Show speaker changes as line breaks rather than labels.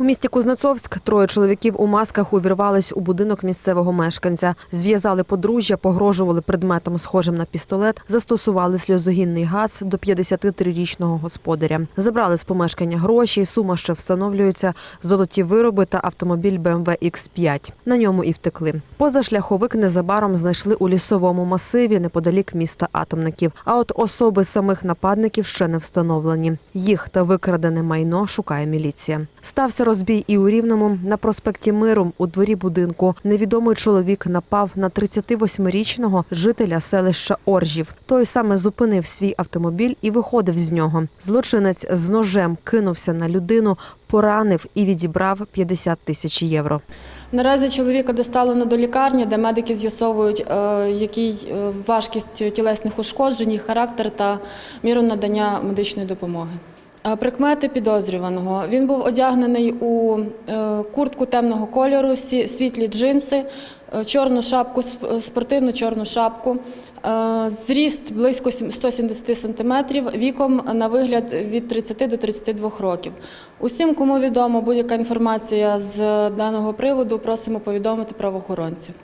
У місті Кузнецовськ троє чоловіків у масках увірвались у будинок місцевого мешканця. Зв'язали подружжя, погрожували предметом, схожим на пістолет, застосували сльозогінний газ до 53-річного господаря. Забрали з помешкання гроші, сума ще встановлюється, золоті вироби та автомобіль BMW X5. На ньому і втекли. Позашляховик незабаром знайшли у лісовому масиві неподалік міста Атомників. А от особи самих нападників ще не встановлені. Їх та викрадене майно шукає міліція. Стався розбій і у Рівному на проспекті Миру у дворі будинку. Невідомий чоловік напав на 38-річного жителя селища Оржів. Той саме зупинив свій автомобіль і виходив з нього. Злочинець з ножем кинувся на людину, поранив і відібрав 50 тисяч євро.
Наразі чоловіка доставлено до лікарні, де медики з'ясовують, е, який е, важкість тілесних ушкоджень, характер та міру надання медичної допомоги. Е, Прикмети підозрюваного. Він був одягнений у е, куртку темного кольору, світлі джинси, е, чорну шапку, спортивну чорну шапку. Зріст близько 170 сантиметрів, віком на вигляд від 30 до 32 років. Усім, кому відомо будь-яка інформація з даного приводу, просимо повідомити правоохоронців.